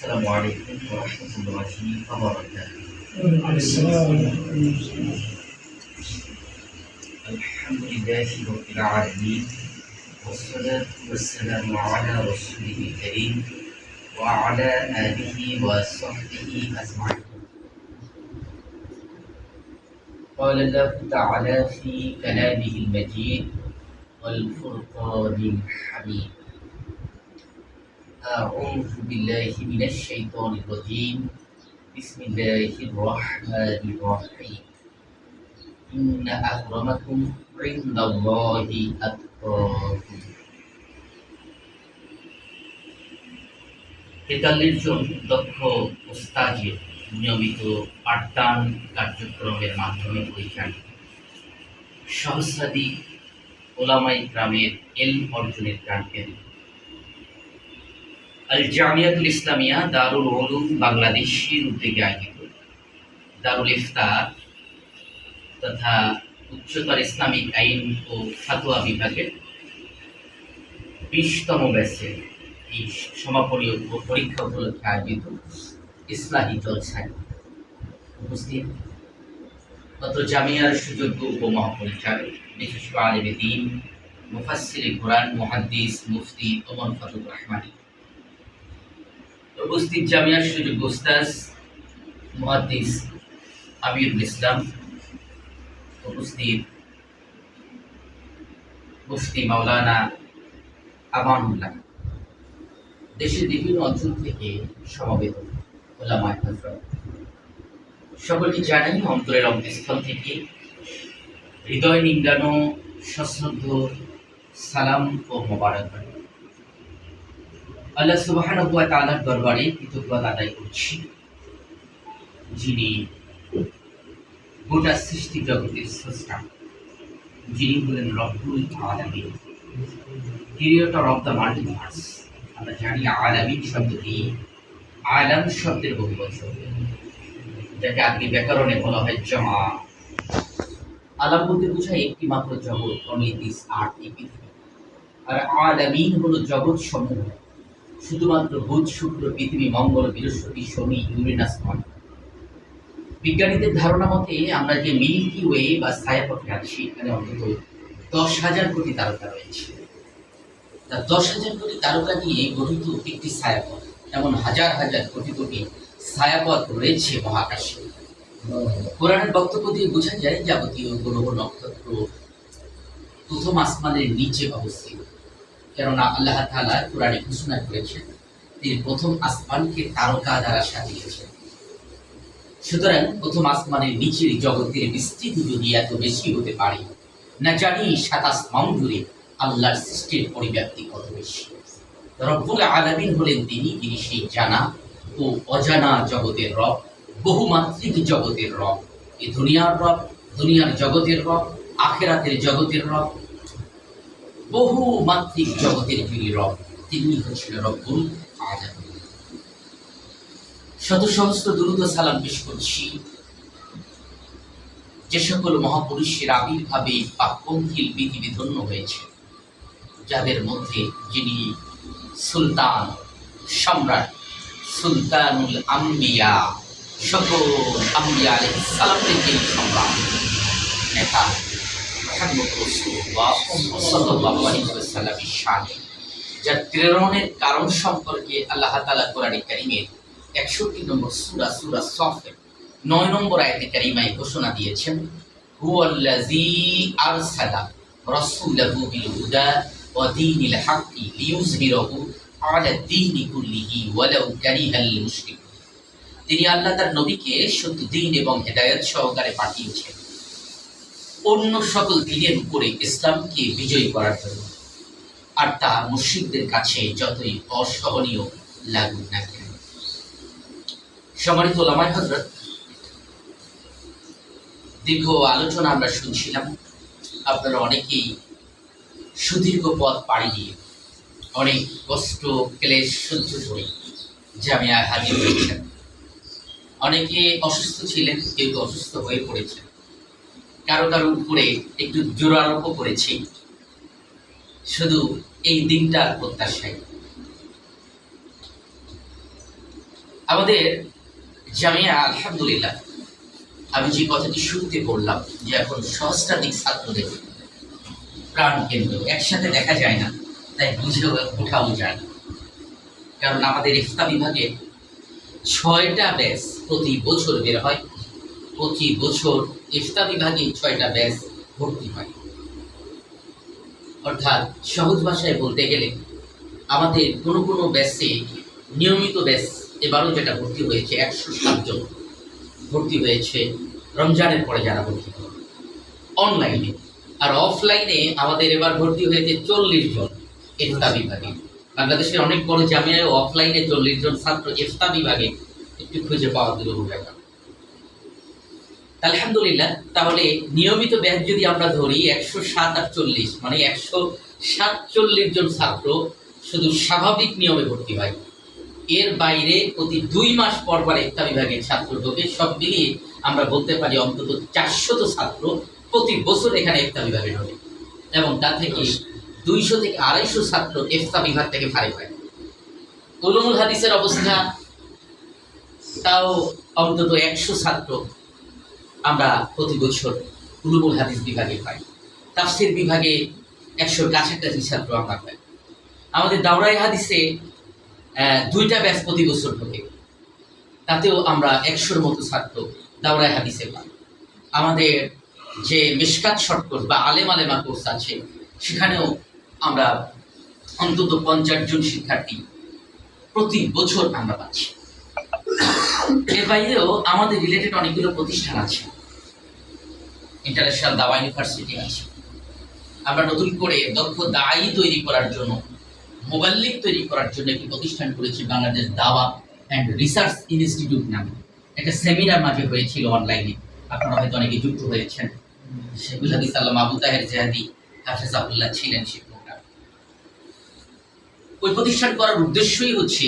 السلام عليكم ورحمة الله وبركاته. الحمد لله رب العالمين والصلاة والسلام على رسوله الكريم وعلى آله وصحبه أجمعين. قال الله تعالى في كلامه المجيد والفرقان الحميد. أعوذ بالله من الشيطان الرجيم بسم الله الرحمن الرحيم إن أكرمكم عند الله أتقاكم তেতাল্লিশ জন দক্ষ ওস্তাজের নিয়মিত পাঠদান কার্যক্রমের মাধ্যমে পরিচালিত সহস্রাধিক ওলামাই গ্রামের এল অর্জনের প্রাণকেন্দ্র আল জামিয়াতুল ইসলামিয়া দারুল উলুম বাংলাদেশের উদ্যোগে আয়োজিত দারুল ইফতার তথা উচ্চতর ইসলামিক আইন ও ফাতোয়া বিভাগের বিশতম ব্যাচের এই সমাপনী পরীক্ষা উপলক্ষে আয়োজিত ইসলাহী জলসায় উপস্থিত অত জামিয়ার সুযোগ্য উপমহাপরিচালক বিশেষ আলেমে দিন, মুফাসসির কোরআন, মুহাদ্দিস, মুফতি ওমর ফারুক রহমানী। উপস্থিত জামিয়ার সুযোগ্য উস্তাজ মুহাদ্দিস আমিরুল ইসলাম উপস্থিত মুফতি মাওলানা আমানুল্লাহ দেশের বিভিন্ন অঞ্চল থেকে সমবেত হজরত সকলকে জানাই অন্তরের অন্তঃস্থল থেকে হৃদয় নিংড়ানো সশ্রদ্ধ সালাম ও মোবারক আল্লাহ সুবহানাহু ওয়া তাআলার দরবারে কৃতজ্ঞতা আদায় করছি, যিনি গোটা সৃষ্টি জগতের স্রষ্টা, যিনি হলেন রব্বুল আলামিন। ক্রিয়েটর অফ দ্য মাল্টিভার্স, আমরা জানি আলামিন শব্দটি, আলাম শব্দের বহু বছর যাকে আগে ব্যাকরণে বলা হয় জমা। আলাম বলতে বোঝায় একটি মাত্র জগৎ অনলি দিস আর্ট আর আলামিন হলো জগৎ সমূহ শুধুমাত্র বুধ, শুক্র, পৃথিবী, মঙ্গল, বৃহস্পতি, শনি, ইউরেনাস নয়। বিজ্ঞানীদের ধারণা মতে আমরা যে মিল্কি ওয়ে বা ছায়াপথে আছি, এখানে অন্তত দশ হাজার কোটি তারকা রয়েছে। তা দশ হাজার কোটি তারকা নিয়ে গঠিত একটি ছায়াপথ, এমন হাজার হাজার কোটি কোটি ছায়াপথ রয়েছে মহাকাশে। কোরআনের বক্তব্য দিয়ে বোঝা যায় যাবতীয় গ্রহ নক্ষত্র প্রথম আসমানের নিচে অবস্থিত। কেননা আল্লাহ তাআলা কোরআনে ঘোষণা করেছেন, তিনি প্রথম আসমানকে তারকা দ্বারা সাজিয়েছেন। সুতরাং প্রথম আসমানের নিচের জগতের বিস্তৃতি যদি এত বেশি হতে পারে, না জানি সাত আসমান জুড়ে আল্লাহর সৃষ্টির পরিব্যাপ্তি কত বেশি। রব্বুল আলামিন হলেন তিনি তিনি সেই জানা ও অজানা জগতের রব, বহুমাত্রিক জগতের রব। এ দুনিয়ার রব, দুনিয়ার জগতের রব, আখেরাতের জগতের রব বহু মাত্রিক জগতের যিনি রব, তিনি হচ্ছিল রব্বুল আলামিন। শত সহস্র দ্রুত সালাম পেশ করছি। যে সকল মহাপুরুষের আবির্ভাবে পাকপন্থীর পৃথিবী ধন্য হয়েছে, যাদের মধ্যে যিনি সুলতান, সম্রাট, সুলতানুল আম্বিয়া, সকল আম্বিয়া আলাইহিস সালামের যিনি সম্রাট নেতা। মোহাম্মদ যার প্রেরণের কারণ সম্পর্কে আল্লাহ তাআলা কোরআনে কারীমের একষট্টি নম্বর সূরা সূরা সফের, নয় নম্বর আয়াতে ঘোষণা দিয়েছেন তিনি আল্লাহ তার নবীকে সত্য দিন এবং হেদায়েত সহকারে পাঠিয়েছেন। অন্য সকল দিনের উপরে ইসলামকে বিজয়ী করার জন্য। আর তা মুশরিকদের কাছে যতই অসহনীয় লাগুক না কেন। সম্মানিত ওলামাই হজরত দীর্ঘ আলোচনা আমরা শুনছিলাম। আপনারা অনেকেই সুদীর্ঘ পথ পাড়ি দিয়ে, অনেক কষ্ট, ক্লেশ, সহ্য করে জামিয়ায় হাজির হয়েছেন। অনেকে অসুস্থ ছিলেন, কেউ অসুস্থ হয়ে পড়েছেন। কারও কারও উপরে একটু জোরারোপ করেছি। শুধু এই দিনটার প্রত্যাশায়। আমাদের জামিয়া, আলহামদুলিল্লাহ। আমি যে কথাটি শুরুতে বললাম যে এখন সহস্রাধিক ছাত্রদের প্রাণ কেন্দ্র একসাথে দেখা যায় না, তাই বুঝেও ওঠাও যায় না। কারণ আমাদের ইফতা বিভাগে ছয়টা ব্যাচ প্রতি বছর বের হয়। প্রতি বছর ইফতা বিভাগে ছয়টা ব্যাচ ভর্তি হয়। অর্থাৎ সহজ ভাষায় বলতে গেলে, আমাদের কোনো কোনো ব্যাচে নিয়মিত ব্যাচ এবারও যেটা ভর্তি হয়েছে, একশো সাতজন ভর্তি হয়েছে রমজানের পরে যারা ভর্তি হবে অনলাইনে আর অফলাইনে আমাদের এবার ভর্তি হয়েছে চল্লিশ জন ইফতা বিভাগে। বাংলাদেশের অনেক বড় জামিয়ায় অফলাইনে চল্লিশ জন ছাত্র ইফতা বিভাগে একটু খুঁজে পাওয়া দুরূহ ব্যাপার আলহামদুলিল্লাহ, তাহলে নিয়মিত ব্যাচ যদি আমরা ধরি, একশো সাত আটচল্লিশ মানে একশো সাতচল্লিশ জন ছাত্র শুধু স্বাভাবিক নিয়মে ভর্তি হয়। এর বাইরে প্রতি দুই মাস পর পর একটা বিভাগের ছাত্র ঢোকে, সব মিলিয়ে আমরা বলতে পারি অন্তত চারশত ছাত্র প্রতি বছর এখানে একটা বিভাগে ঢোকে। এবং তা থেকে দুইশো থেকে আড়াইশো ছাত্র এফতা বিভাগ থেকে ফারিক হয়। উলুমুল হাদিসের অবস্থা, তাও অন্তত একশো ছাত্র আমরা প্রতি বছর উলুমুল হাদিস বিভাগে পাই। তাফসির বিভাগে একশোর কাছাকাছি ছাত্র আমরা পাই। আমাদের দাওরাই হাদিসে দুইটা ব্যাচ প্রতি বছর ঢোকে। তাতেও আমরা একশোর মতো ছাত্র দাওরাই হাদিসে পাই। আমাদের যে মিসকাত শর্ট কোর্স বা আলেম আলেমা কোর্স আছে, সেখানেও আমরা অন্তত পঞ্চাশ জন শিক্ষার্থী প্রতি বছর আমরা পাচ্ছি। এর বাইরেও আমাদের রিলেটেড অনেকগুলো প্রতিষ্ঠান আছে। ইন্টারন্যাশনাল দাওয়া ইউনিভার্সিটি আছে। আমরা নতুন করে দক্ষ দায়ী তৈরি করার জন্য মোবাল্লিক তৈরি করার জন্য একটি প্রতিষ্ঠান করেছি বাংলাদেশ দাওয়া অ্যান্ড রিসার্চ ইনস্টিটিউট নামে। একটা সেমিনার মাঝে হয়েছিল অনলাইনে আপনারা হয়তো অনেকে যুক্ত হয়েছেন। শেখুল হাদিস আল্লাহ আবু তাহের জাহাদি হাফেজাবুল্লাহ ছিলেন শিক্ষকরা ওই প্রতিষ্ঠান করার উদ্দেশ্যই হচ্ছে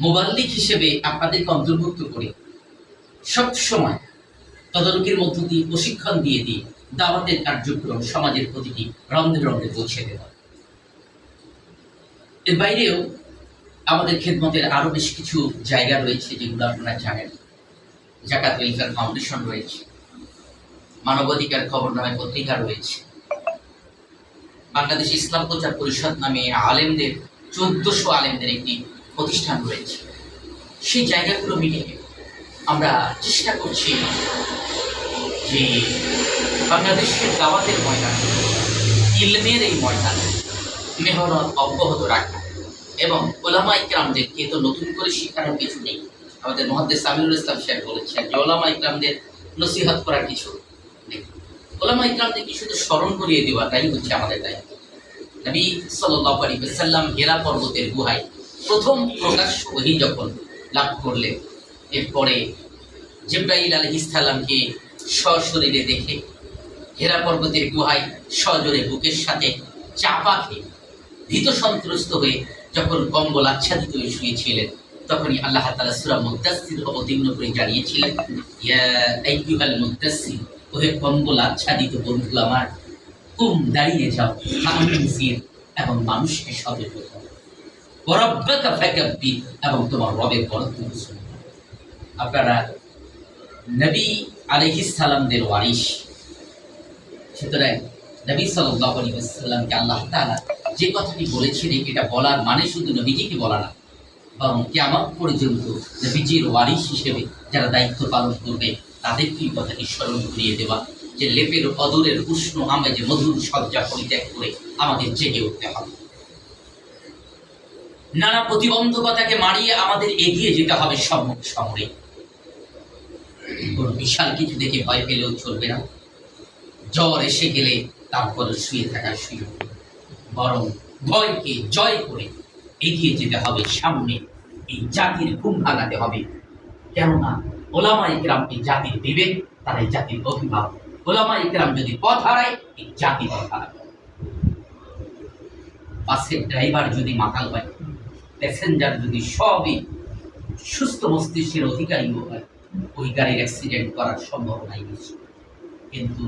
মোবাল্লিক হিসেবে আপনাদেরকে অন্তর্ভুক্ত করে। সব সময় তদারকির মধ্য দিয়ে প্রশিক্ষণ দিয়ে দিয়ে দাওয়াতের কার্যক্রম সমাজের প্রতিটি রন্ধে রন্ধে পৌঁছে দেওয়া। এর বাইরেও আমাদের খেদমতের আরও বেশ কিছু জায়গা রয়েছে যেগুলো আপনারা জানেন। জাকাত ওয়েলফেয়ার ফাউন্ডেশন রয়েছে। মানবাধিকার খবর নামে পত্রিকা রয়েছে। বাংলাদেশ ইসলাম প্রচার পরিষদ নামে আলেমদের, চোদ্দশো আলেমদের একটি প্রতিষ্ঠান রয়েছে। সেই জায়গাগুলো মিলিয়ে আমরা চেষ্টা করছি যে বাংলাদেশের দাওয়াতের ময়দান, ইলমের এই ময়দান মেহনত অব্যাহত রাখা এবং ওলামা ইকরামদেরকে তো নতুন করে শিখানোর কিছু নেই। আমাদের মহাদ্দেশ সামিনুল ইসলাম সাহেব বলেছেন যে ওলামা ইকরামদের নসিহত করার কিছু নেই। ওলামা ইকরামদেরকে শুধু স্মরণ করিয়ে দেওয়াটাই হচ্ছে আমাদের দায়িত্ব? নবী সাল্লাহ আলী সাল্লাম হেরা পর্বতের গুহায় প্রথম প্রকাশ্য ওহি যখন লাভ করলেন এরপরে জিব্রাইল আলহ ইসলামকে সশরীরে দেখে, হেরা পর্বতের গুহায় সজোরে বুকের সাথে চাপা খেয়ে, ভীত সন্ত্রস্ত হয়ে যখন কম্বল আচ্ছাদিত হয়ে শুয়েছিলেন, তখনই আল্লাহ তালা সুরা মুদাসির অবতীর্ণ করে জানিয়েছিলেন, ইয়া আইয়ুহাল মুদাসির ওহে কম্বল আচ্ছাদিত বন্ধু আমার, কুম দাঁড়িয়ে যাও এবং মানুষকে সতর্ক এবং তোমার রবের বরত্ব আপনারা নবী সালামদের ওয়ারিশ। সুতরাং নবী ওয়াসাল্লামকে আল্লাহ তাআলা যে কথাটি বলেছেন, এটা বলার মানে শুধু নবীজিকে বলা না, বরং কিয়ামত পর্যন্ত নবীজির ওয়ারিশ হিসেবে যারা দায়িত্ব পালন করবে তাদেরকে কথাটি স্মরণ করিয়ে দেওয়া, যে লেপের অদূরের উষ্ণ আমেজে মধুর সজ্জা পরিত্যাগ করে আমাদের জেগে উঠতে হবে। নানা প্রতিবন্ধকতাকে মারিয়ে আমাদের এগিয়ে যেতে হবে সম্মুখ সমরে। বিশাল কিছু দেখে ভয় পেলেও চলবে না। জ্বর এসে গেলে তারপরে শুয়ে থাকার সুযোগ বরং ভয়কে জয় করে এগিয়ে যেতে হবে সামনে। এই জাতির ঘুম ভাঙাতে হবে। কেননা ওলামা ইকরাম এই জাতির বিবেক তারা এই জাতির অভিভাবক। ওলামা ইকরাম যদি পথ হারায়, এই জাতি পথ হারাবে। বাসের ড্রাইভার যদি মাতাল হয় প্যাসেঞ্জার যদি সবই সুস্থ মস্তিষ্কের অধিকারীও হয় ওই গাড়ির অ্যাক্সিডেন্ট করার সম্ভাবনাই বেশি। কিন্তু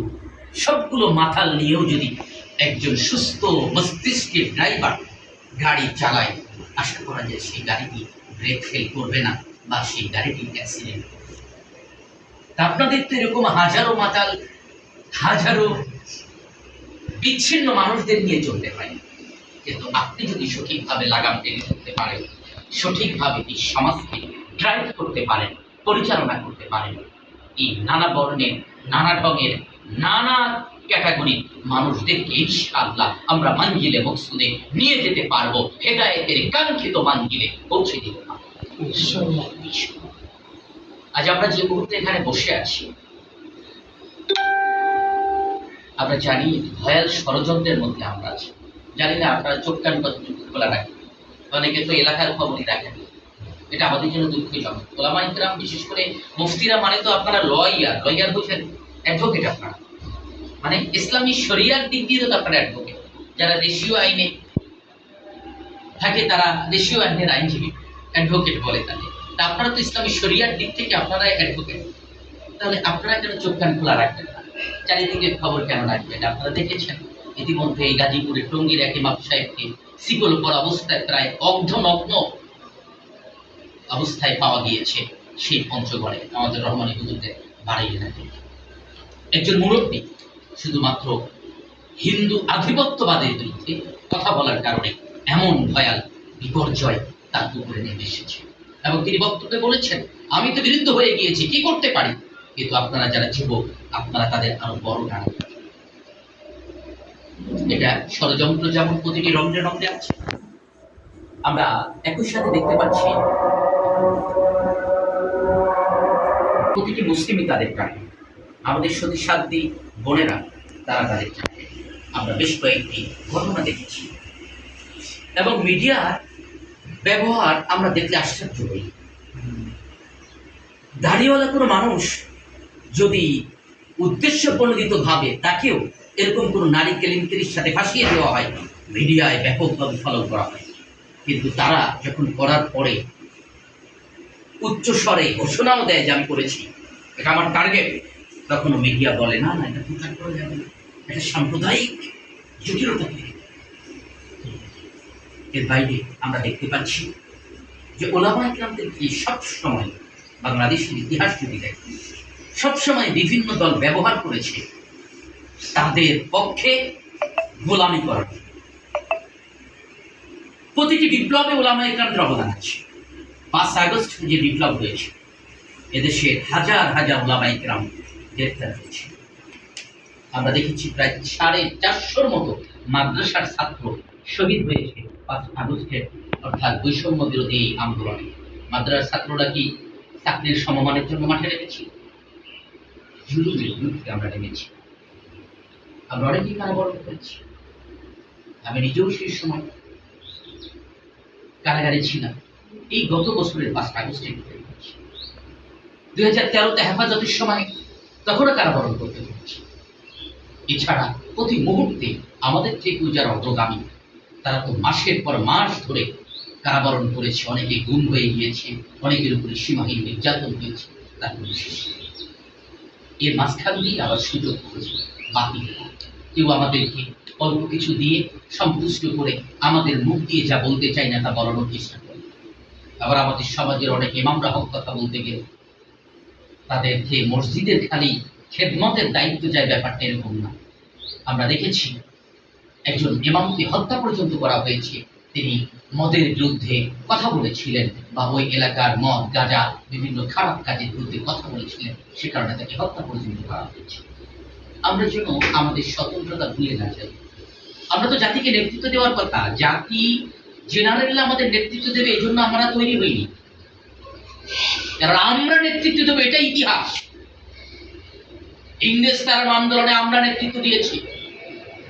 সবগুলো মাথাল নিয়েও যদি একজন সুস্থ মস্তিষ্কের ড্রাইভার গাড়ি চালায়, আশা করা যায় সেই গাড়িটি ব্রেক ফেল করবে না বা সেই গাড়িটি অ্যাক্সিডেন্ট তা আপনাদের তো এরকম হাজারো মাতাল, হাজারো বিচ্ছিন্ন মানুষদের নিয়ে চলতে হয়। কিন্তু আপনি যদি সঠিকভাবে লাগাম টেনে ধরতে পারেন সঠিকভাবে এই সমাজকে ড্রাইভ করতে পারেন পরিচালনা করতে পারেন এই নানা বর্ণের নানা ঢঙের নানা ক্যাটাগরি মানুষদেরকে ইনশাআল্লাহ আমরা মানজিলে মকসুদে নিয়ে যেতে পারব হেদায়েতের কাঙ্ক্ষিত মানজিলে পৌঁছে দিতে পারব। আজ আমরা যে মুহূর্তে এখানে বসে আছি আমরা জানি ভয়াল ষড়যন্ত্রের মধ্যে আমরা আছি। জানি না, আপনারা চোখ কান খোলা রাখেন অনেকে তো এলাকার খবরই রাখেন। এটা আমাদের জন্য দুঃখজনক। ওলামা ইকরাম বিশেষ করে মুফতিরা মানে তো আপনারা লয়ার। লয়ার হচ্ছেন অ্যাডভোকেট আপনারা। মানে ইসলামী শরিয়ার দিক দিয়ে তো আপনারা অ্যাডভোকেট যারা দেশীয় আইনে থাকে, তারা দেশীয় আইনের আইনজীবী অ্যাডভোকেট বলে তাদের তা আপনারা তো ইসলামী শরিয়ার দিক থেকে আপনারা অ্যাডভোকেট তাহলে আপনারা কেন চোখ কান খোলা রাখবেন না? চারিদিকে খবর কেন রাখবেন? আপনারা দেখেছেন? ইতিমধ্যে এই গাজীপুরের টঙ্গীর এক ইমাম সাহেবকে শিকল পর অবস্থায় প্রায় অর্ধনগ্ন অবস্থায় পাওয়া গিয়েছে সেই পঞ্চগড়ে। আমাদের রহমানী হুজুরদের বাড়ি এলাকায় একজন মুরব্বী, শুধুমাত্র হিন্দু আধিপত্যবাদের বিরুদ্ধে কথা বলার কারণে এমন ভয়াল বিপর্যয় তার উপরে নেমে এসেছে। এবং তিনি বক্তব্যে বলেছেন, আমি তো বিরুদ্ধ হয়ে গিয়েছি, কি করতে পারি? কিন্তু আপনারা যারা যুবক, আপনারা তাদের আরও বড় গান এটা ষড়যন্ত্র যেমন প্রতিটি রন্ধ্রে রন্ধ্রে আছে, আমরা একই সাথে দেখতে পাচ্ছি প্রতিটি মুসলিমই তাদের প্রাণী। আমাদের সতী সাধ্যী বোনেরা তারা তাদের প্রাণী। আমরা বেশ কয়েকটি ঘটনা দেখেছি। এবং মিডিয়ার ব্যবহার আমরা দেখলে আশ্চর্য হই। দাড়িওয়ালা কোনো মানুষ যদি উদ্দেশ্য প্রণোদিত ভাবে তাকেও এরকম কোনো নারী কেলেঙ্কারির সাথে ফাঁসিয়ে দেওয়া হয়, মিডিয়ায় ব্যাপকভাবে ফলো করা হয়। কিন্তু তারা যখন করার পরে উচ্চ স্বরে ঘোষণাও দেয় যে আমি করেছি, এটা আমার টার্গেট তখনও মিডিয়া বলে, না না, এটা প্রচার করা যাবে না। এটা সাম্প্রদায়িক জটিলতা তৈরি এর বাইরে আমরা দেখতে পাচ্ছি যে ওলামা ইকরামদেরকে সবসময় বাংলাদেশের ইতিহাস যদি দেখি, সবসময় বিভিন্ন দল ব্যবহার করেছে তাদের পক্ষে গোলামি জন্য। প্রতিটি বিপ্লবে ওলামা ইকরামদের অবদান আছে। পাঁচ আগস্ট যে বিপ্লব হয়েছে, এদেশে হাজার হাজার ওলামা ইকরাম গ্রেপ্তার হয়েছে। আমরা দেখেছি প্রায় সাড়ে চারশোর মতো মাদ্রাসার ছাত্র শহীদ হয়েছে পাঁচ আগস্টের অর্থাৎ বৈষম্য বিরোধী এই আন্দোলনে। মাদ্রাসার ছাত্ররা কি চাকরির সমমানের জন্য মাঠে রেখেছি? জুলুমের বিরুদ্ধে আমরা নেমেছি। আমরা অনেকেই কারাবরণ করেছি। আমি নিজেও সেই সময় কারাগারে ছিলাম। এই গত বছরের পাঁচ আগস্টে দুই হাজার তেরোতে হেফাজতের সময় তখনও কারাবরণ করতে হয়েছে এছাড়া প্রতি মুহূর্তে আমাদের থেকেও যারা অগ্রগামী, তারা তো মাসের পর মাস ধরে কারাবরণ করেছে। অনেকে গুম হয়ে গিয়েছে, অনেকের উপরে সীমাহীন নির্যাতন হয়েছে, তার কোনো এর মাঝখান দিয়ে আবার সুযোগ খুঁজে বাকি কেউ আমাদেরকে অল্প কিছু দিয়ে সন্তুষ্ট করে আমাদের মুখ দিয়ে যা বলতে চাই না তা বলানোর চেষ্টা করে। আবার আমাদের সমাজের অনেক ইমামরা হক কথা বলতে গেলে তাদেরকে মসজিদের খালি খেদমতের দায়িত্ব যায় ব্যাপারটা এরকম না। আমরা দেখেছি একজন ইমামকে হত্যা পর্যন্ত করা হয়েছে। তিনি মদের বিরুদ্ধে কথা বলেছিলেন বা ওই এলাকার মদ, গাঁজা, বিভিন্ন খারাপ কাজের বিরুদ্ধে কথা বলেছিলেন। সে কারণে তাকে হত্যা পর্যন্ত করা হয়েছে। আমরা যেন আমাদের স্বতন্ত্রতা ভুলে না যাই। আমরা তো জাতিকে নেতৃত্ব দেওয়ার কথা। জাতি জেনারেল আমাদের নেতৃত্ব দেবে এই জন্য আমরা তৈরি হইনি। আমরা নেতৃত্ব দেবো, এটাই ইতিহাস। ইংরেজ তাড়ানো আন্দোলনে আমরা নেতৃত্ব দিয়েছি।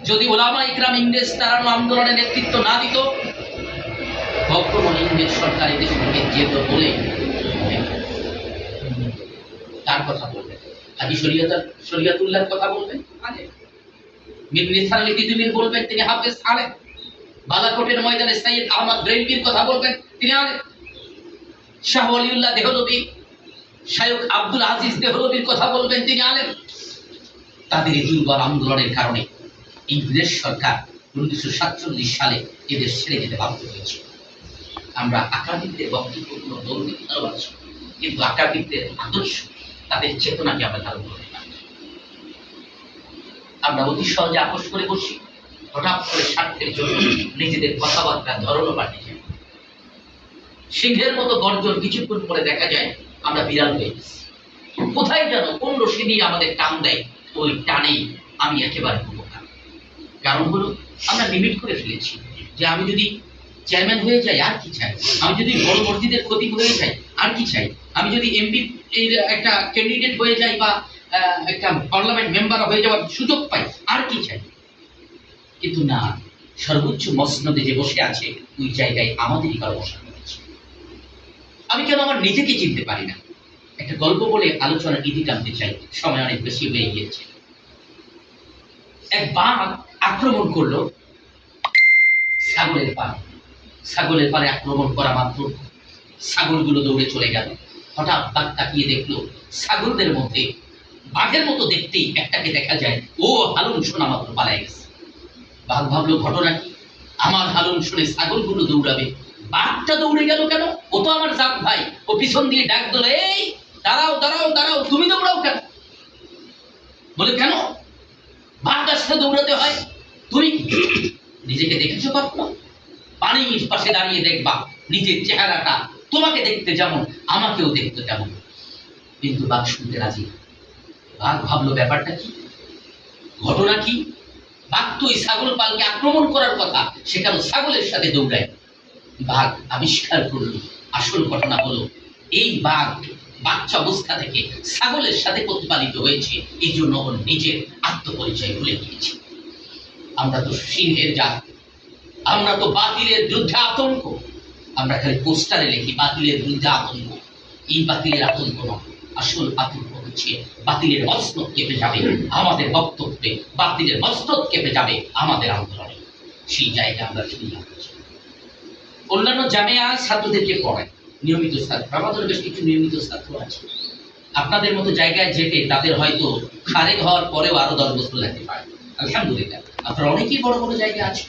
যদি ওলামা ইকরাম ইংরেজ তাড়ানো আন্দোলনে নেতৃত্ব না দিত বর্তমান ইংরেজ সরকার এদেশ থেকে যেত বলে তার কথা শরিয়াতুল্লাহর কথা বলবেন, তিনি হাফেজ আলেম। বালাকোটের ময়দানে আহমদ কথা বলবেন, তিনি আলেম। শাহ শায়ক আব্দুল আজিজ কথা বলবেন, তিনি আলেম। তাদের এই দুর্বল আন্দোলনের কারণে ইংরেজ সরকার উনিশশো সাতচল্লিশ সালে এদের ছেড়ে যেতে বাধ্য হয়েছে। আমরা আকাদিকদের বক্তব্য কোনো দৌড় দিতে কিন্তু আকাবিকদের আদর্শ তাদের চেতনাকে আমরা ধারণ না। আমরা অতি সহজে আপোষ করে বসি, হঠাৎ করে স্বার্থের জন্য নিজেদের কথাবার্তার ধরনও পাল্টে যায়। সিংহের মতো গর্জন কিছুক্ষণ পরে দেখা যায়, আমরা বিড়াল হয়ে কোথায় যেন কোন রশি দিয়ে আমাদের টান দেয়, ওই টানেই আমি একেবারে উপকার কারণ হলো, আমরা লিমিট করে ফেলেছি যে আমি যদি চেয়ারম্যান হয়ে যাই, আর কি চাই? আমি যদি বড় মসজিদের ক্ষতি হয়ে যাই আর কি চাই? আমি যদি এমপি এর একটা ক্যান্ডিডেট হয়ে যাই বা একটা পার্লামেন্ট মেম্বার হয়ে যাওয়ার সুযোগ পাই, আর কি চাই? কিন্তু না, সর্বোচ্চ মসনদে যে বসে আছে, ওই জায়গায় আমাদেরই কারও বসানো হয়েছে আমি কেন আমার নিজেকে চিনতে পারি না? একটা গল্প বলে আলোচনার ইতি টানতে চাই, সময় অনেক বেশি হয়ে গিয়েছে। এক বাঘ আক্রমণ করল। ছাগলের পাড়ে। ছাগলের পাড়ে আক্রমণ করা মাত্র ছাগলগুলো দৌড়ে চলে গেল। হঠাৎ বাঘ তাকিয়ে দেখল ছাগলদের মধ্যে বাঘের মতো দেখতেই একটাকে দেখা যায়, ও হালুন শোনা মাত্র পালায় গেছে। বাঘ ভাবলো, ঘটনা কি? আমার হালুন শুনে ছাগলগুলো দৌড়াবে। বাঘটা দৌড়ে গেল কেন? ও তো আমার জাত ভাই। ও পিছন দিয়ে ডাক দিল, এই, দাঁড়াও দাঁড়াও দাঁড়াও, তুমি দৌড়াও কেন? বলে, কেন? বাঘ আসলে দৌড়াতে হয়। তুমি নিজেকে দেখেছ কখনো? পানির পাশে দাঁড়িয়ে দেখবা নিজের চেহারাটা তোমাকে দেখতে যেমন, আমাকেও দেখতে তেমন। কিন্তু বাঘ শুনতে রাজি বাঘ ভাবলো ব্যাপারটা কি? ঘটনা কি? বাঘ তো ওই ছাগল পালকে আক্রমণ করার কথা সেখানে ছাগলের সাথে দৌড়ায়? বাঘ আবিষ্কার করল, আসল ঘটনা হলো, এই বাঘ বাচ্চা অবস্থা থেকে ছাগলের সাথে প্রতিপালিত হয়েছে, এই জন্য ওর নিজের আত্মপরিচয় ভুলে গিয়েছে। আমরা তো সিংহের জাত, আমরা তো বাতিলের যুদ্ধে আতঙ্ক। আমরা খালি পোস্টারে লিখি, বাতিলের বিরুদ্ধে আতঙ্ক। এই বাতিলের আতঙ্ক নয়। আসল আতঙ্ক হচ্ছে বাতিলের মস্তক কেঁপে যাবে আমাদের বক্তব্যে। বাতিলের মস্তক কেঁপে যাবে আমাদের আন্দোলনে। সেই জায়গায় আমরা আনছি অন্যান্য জামিয়া ছাত্রদেরকে পড়ায়। নিয়মিত ছাত্র। আমাদের বেশ কিছু নিয়মিত ছাত্র আছে। আপনাদের মতো জায়গায় যেতে তাদের হয়তো খারেক হওয়ার পরেও আরও দশ বছর লাগতে পারে। আলহামদুলিল্লাহ। আপনারা অনেকেই বড় বড় জায়গা আছে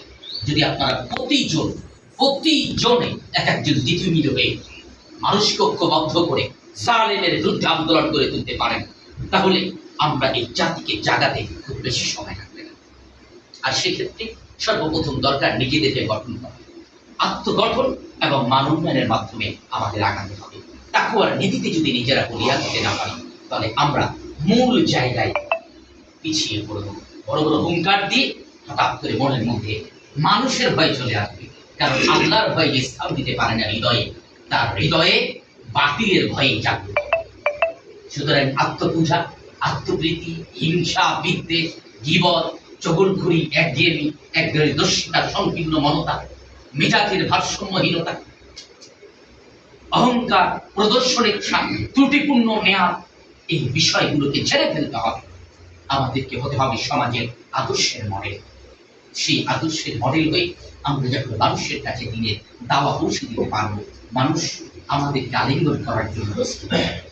যদি আপনারা প্রতিজন প্রতিজনে এক একজন দ্বিতীয় হয়ে মানুষকে ঐক্যবদ্ধ করে সালেমের বিরুদ্ধে আন্দোলন করে তুলতে পারেন। তাহলে আমরা এই জাতিকে জাগাতে খুব বেশি সময় লাগবে না। আর সেক্ষেত্রে সর্বপ্রথম দরকার নিজেদেরকে গঠন করা। আত্মগঠন এবং মানোন্নয়নের মাধ্যমে আমাদের আগাতে হবে। নীতিতে যদি নিজেরা বলিয়া দিতে না পারি, তাহলে আমরা মূল জায়গায় পিছিয়ে পড়ব। বড় বড় হুঙ্কার দিয়ে হঠাৎ করে মনের মধ্যে মানুষের ভয় চলে আসবে। কারণ আল্লাহর ভয় যে স্থান দিতে পারে না হৃদয়ে, তার হৃদয়ে বাতিলের ভয়ে জাগ্রত। সুতরাং আত্মপূজা, আত্মপ্রীতি, হিংসা, বিদ্বেষ জীবন চগলখুরি একঘেয়েমি এক দর্শিতা সংকীর্ণ মমতা মেজাজের ভারসাম্যহীনতা, অহংকার প্রদর্শন ইচ্ছা ত্রুটিপূর্ণ মেয়াদ, এই বিষয়গুলোকে ছেড়ে ফেলতে হবে। আমাদেরকে হতে হবে সমাজের আদর্শের মডেল। সেই আদর্শের মডেল হয়ে আমরা যখন মানুষের কাছে দিনের দাওয়া পৌঁছে দিতে পারব, মানুষ আমাদেরকে আলিঙ্গন করার জন্য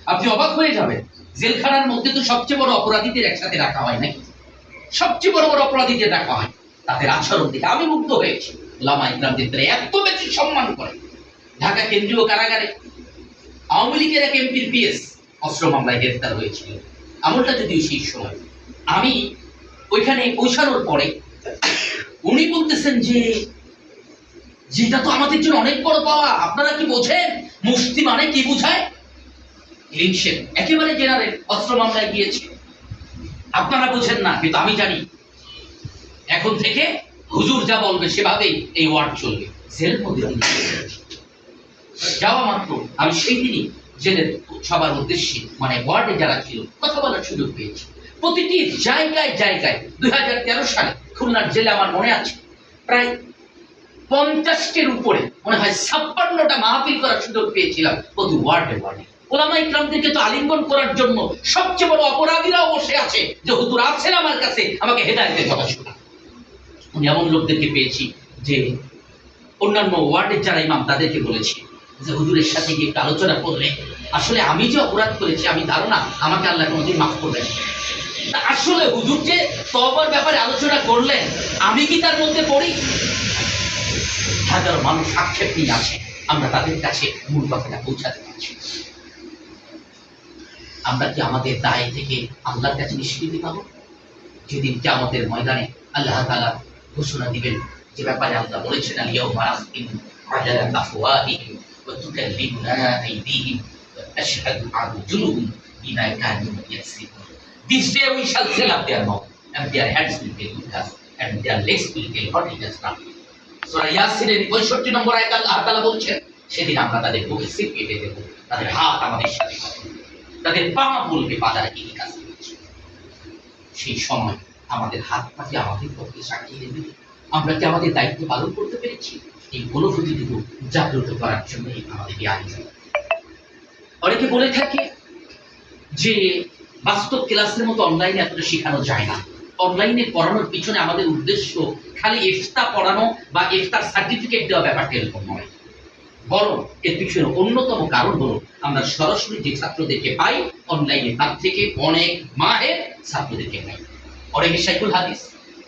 আপনি অবাক হয়ে যাবেন, জেলখানার মধ্যে তো সবচেয়ে বড় অপরাধীদের একসাথে রাখা হয় নাকি? সবচেয়ে বড় বড় অপরাধীদের রাখা হয়। তাদের আচরণ দেখে আমি মুগ্ধ হয়েছি। লামা ইকরামদের দ্বারা এত বেশি সম্মান করে। ঢাকা কেন্দ্রীয় কারাগারে আওয়ামী লীগের এক এমপির পিএস অস্ত্র মামলায় গ্রেফতার হয়েছিল। আমলটা যদিও সেই সময়। আমি ওইখানে পৌঁছানোর পরে উনি বলতেছেন যে, যেটা তো আমাদের জন্য অনেক বড় পাওয়া, আপনারা কি বোঝেন? মুফতি মানে কি বোঝায়? ইলিংশেন একেবারে জেনারেল, অস্ত্র মামলায় গিয়েছে। আপনারা বোঝেন না, কিন্তু আমি জানি। এখন থেকে হুজুর যা বলবে সেভাবেই এই ওয়ার্ড চলবে। মধ্যে যাওয়া মাত্র, আমি সেই দিনই জেলের সবার উদ্দেশ্যে মানে ওয়ার্ডে যারা ছিল, কথা বলার সুযোগ পেয়েছি। প্রতিটি জায়গায় জায়গায় দুই হাজার তেরো সালে খুলনার জেলে আমার মনে আছে। প্রায় পঞ্চাশটির উপরে, মনে হয় ছাপ্পান্নটা মাহফিল করার সুযোগ পেয়েছিলাম প্রতি ওয়ার্ডে ওয়ার্ডে। তো আলিঙ্গন করার জন্য সবচেয়ে বড় অপরাধীরাও বসে আছে, যে হুজুর আছেন আমার কাছে, আমাকে হেদায়তের কথা শোনা এমন লোকদেরকে পেয়েছি যে অন্যান্য ওয়ার্ডের যারা ইমাম, তাদেরকে বলেছি যে হুজুরের সাথে গিয়ে আলোচনা করলে, আসলে আমি যে অপরাধ করেছি, আমি ধারণা, আমাকে আল্লাহ কোনোদিন মাফ করবেন আসলে হুজুর যে তবার ব্যাপারে আলোচনা করলেন, আমি কি তার মধ্যে পড়ি? হাজার মানুষ আক্ষেপ নিয়ে আছে, আমরা তাদের কাছে মূল কথাটা পৌঁছাতে পারছি আমরা কি আমাদের দায় থেকে আল্লাহর কাছে নিষ্কৃতি পাবো? যেদিন আমাদের ময়দানে আল্লাহ তাআলা ঘোষণা দিবেন যে ব্যাপারে আল্লাহ বলেছেন আলিয়াউমা আখতিম আলা আফওয়াহিহিম ওয়া তুকাল্লিমুনা আইদিহিম ওয়া আশহাদু আরজুলুহুম বিমা Kanu ইয়াকসিবুন। This day we shall seal up their mouth and their hands will tell with us and their legs will tell what it has done. সূরা ইয়াসিনের 65 নম্বর আয়াত আল্লাহ তাআলা বলছেন, সেদিন আমরা তাদের বুকে সিট কেটে দেব, তাদের হাত আমাদের সাথে তাদের পা বলবে দ্বারা কি কাজ সেই সময় আমাদের হাত পাকে আমাদের পক্ষে সাক্ষী দেবে। আমরা কি আমাদের দায়িত্ব পালন করতে পেরেছি? এই অনুভূতিটুকু জাগ্রত করার জন্য আমাদের আয়োজন। অনেকে বলে থাকে যে বাস্তব ক্লাসের মতো অনলাইনে এতটা শেখানো যায় না। অনলাইনে পড়ানোর পিছনে আমাদের উদ্দেশ্য খালি ইফতা পড়ানো বা ইফতার সার্টিফিকেট দেওয়া ব্যাপারটা এরকম নয়। বরং এর পিছনে অন্যতম কারণ হলো আমরা সরাসরি যে ছাত্রদেরকে পাই অনলাইনে তার থেকে অনেক মাহের ছাত্রদেরকে পাই। অনেকে সাইকুল হাদিস,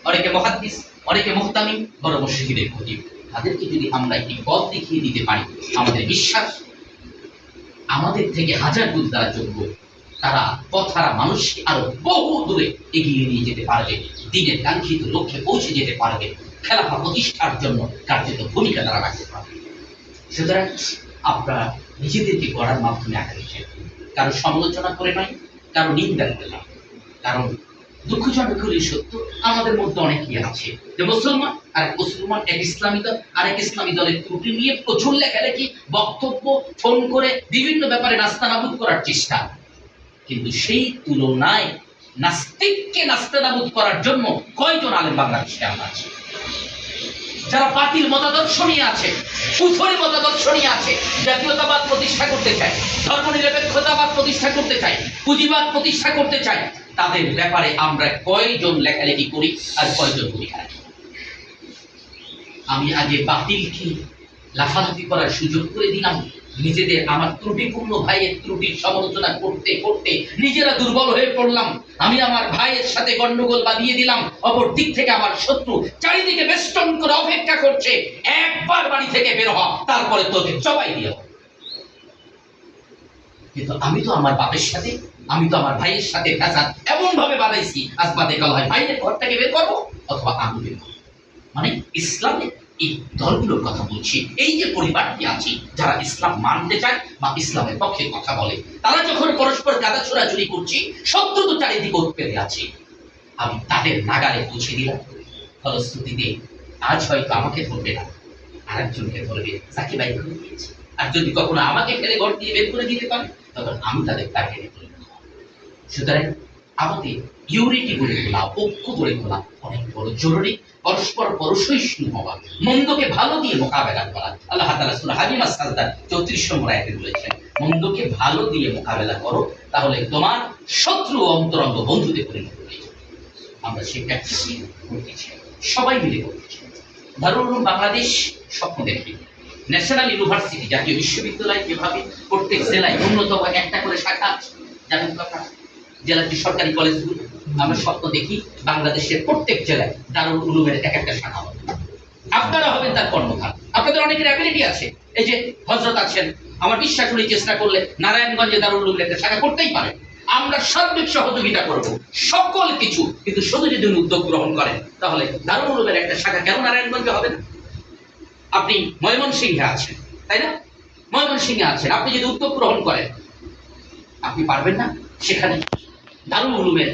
অনেকে মহাদিস অনেকে মুহতামিম বড় মসজিদের খতিব। তাদেরকে যদি আমরা একটি পথ দেখিয়ে দিতে পারি, আমাদের বিশ্বাস, আমাদের থেকে হাজার গুণ তারা যোগ্য। তারা পথহারা মানুষকে আরও বহু দূরে এগিয়ে নিয়ে যেতে পারবে। দিনের কাঙ্ক্ষিত লক্ষ্যে পৌঁছে যেতে পারবে। খেলাফা প্রতিষ্ঠার জন্য কার্যত ভূমিকা তারা রাখতে পারবে। সুতরাং আপনারা নিজেদেরকে গড়ার মাধ্যমে আগামী কারও সমালোচনা করে নয়, কারও নিন্দা করে নয়। কারণ দুঃখজনক হলে সত্য, আমাদের মধ্যে অনেকেই আছে। যে মুসলমান আর এক মুসলমান, এক ইসলামী দল আর এক ইসলামী দলের ত্রুটি নিয়ে প্রচুর লেখালেখি, বক্তব্য, ফোন করে বিভিন্ন ব্যাপারে নাস্তানাবুদ করার চেষ্টা। কিন্তু সেই তুলনায় নাস্তিককে নাস্তানাবুদ করার জন্য কয়জন আলেম বাংলাদেশে আমরা আছি? যারা বাতিল মতাদর্শ নিয়ে আছে, কুফরি মতাদর্শ নিয়ে আছে, জাতীয়তাবাদ প্রতিষ্ঠা করতে চায়, ধর্মনিরপেক্ষতাবাদ প্রতিষ্ঠা করতে চায়, পুঁজিবাদ প্রতিষ্ঠা করতে চায়, তাদের ব্যাপারে আমরা কয়জন লেখালেখি করি আর কয়জন ভূমিকা রাখি আমি আগে বাতিলকে লাফালাফি করার সুযোগ করে দিলাম। নিজেদের আমার ত্রুটিপূর্ণ ভাইয়ের ত্রুটির সমালোচনা করতে করতে নিজেরা দুর্বল হয়ে পড়লাম। আমি আমার ভাইয়ের সাথে গন্ডগোল বাঁধিয়ে দিলাম। অপর দিক থেকে আমার শত্রু চারিদিকে বেষ্টন করে অপেক্ষা করছে। একবার বাড়ি থেকে বের হওয়া, তারপরে তোকে জবাই দিয়ে কিন্তু আমি তো আমার বাপের সাথে, আমি তো আমার ভাইয়ের সাথে ফ্যাসাদ এমন ভাবে বানাইছি আজ বাদে কাল হয় ভাইয়ের ঘর থেকে বের করব অথবা আমি বের করব। মানে ইসলামে এই দলগুলোর কথা বলছি, এই যে পরিবারটি আছে, যারা ইসলাম মানতে চায় বা ইসলামের পক্ষে কথা বলে, তারা যখন পরস্পর গাদা করছি শত্রু তো চারিদিকে আছে। আমি তাদের নাগালে পৌঁছে দিলাম। ফলশ্রুতিতে আজ হয়তো আমাকে ধরবে না, আরেকজনকে ধরবে তাকে বাইর করে দিয়েছে। আর যদি কখনো আমাকে ফেলে ঘর দিয়ে বের করে দিতে পারে, তখন আমি তাদের দেবো। সুতরাং আমাদের ইউনিটি গড়ে তোলা ঐক্য গড়ে তোলা অনেক বড় জরুরি। পরস্পর পরসহিষ্ণু হওয়া, মন্দকে ভালো দিয়ে মোকাবেলা করা। আল্লাহ তাআলা সূরা হামিমা সাজদা 34 নম্বর আয়াতে বলেছেন, মন্দকে ভালো দিয়ে মোকাবেলা করো, তাহলে তোমার শত্রু অন্তরঙ্গ বন্ধুতে পরিণত হয়ে আমরা সেই প্র্যাকটিসই করতেছি, সবাই মিলে করতেছি। উলুম বাংলাদেশ স্বপ্ন দেখি। ন্যাশনাল ইউনিভার্সিটি জাতীয় বিশ্ববিদ্যালয় যেভাবে প্রত্যেক জেলায় ন্যূনতম একটা করে শাখা আছে, জানেন আপনারা? জেলার যে সরকারি কলেজগুলো আমরা স্বপ্ন দেখি বাংলাদেশের প্রত্যেক জেলায় দারুল উলুমের এক একটা শাখা হবে। আপনারা হবেন তার কর্মধার। আপনাদের অনেকের অ্যাবিলিটি আছে। এই যে হজরত আছেন আমার বিশ্বাস করি চেষ্টা করলে নারায়ণগঞ্জে দারুল উলুমের একটা শাখা করতেই পারে। আমরা সার্বিক সহযোগিতা করব সকল কিছু। কিন্তু শুধু যদি উনি উদ্যোগ গ্রহণ করেন তাহলে দারুল উলুমের একটা শাখা কেন নারায়ণগঞ্জে হবে না? আপনি ময়মনসিংহে আছেন তাই না? ময়মনসিংহে আছেন। আপনি যদি উদ্যোগ গ্রহণ করেন আপনি পারবেন না? সেখানে দারুল উলুমের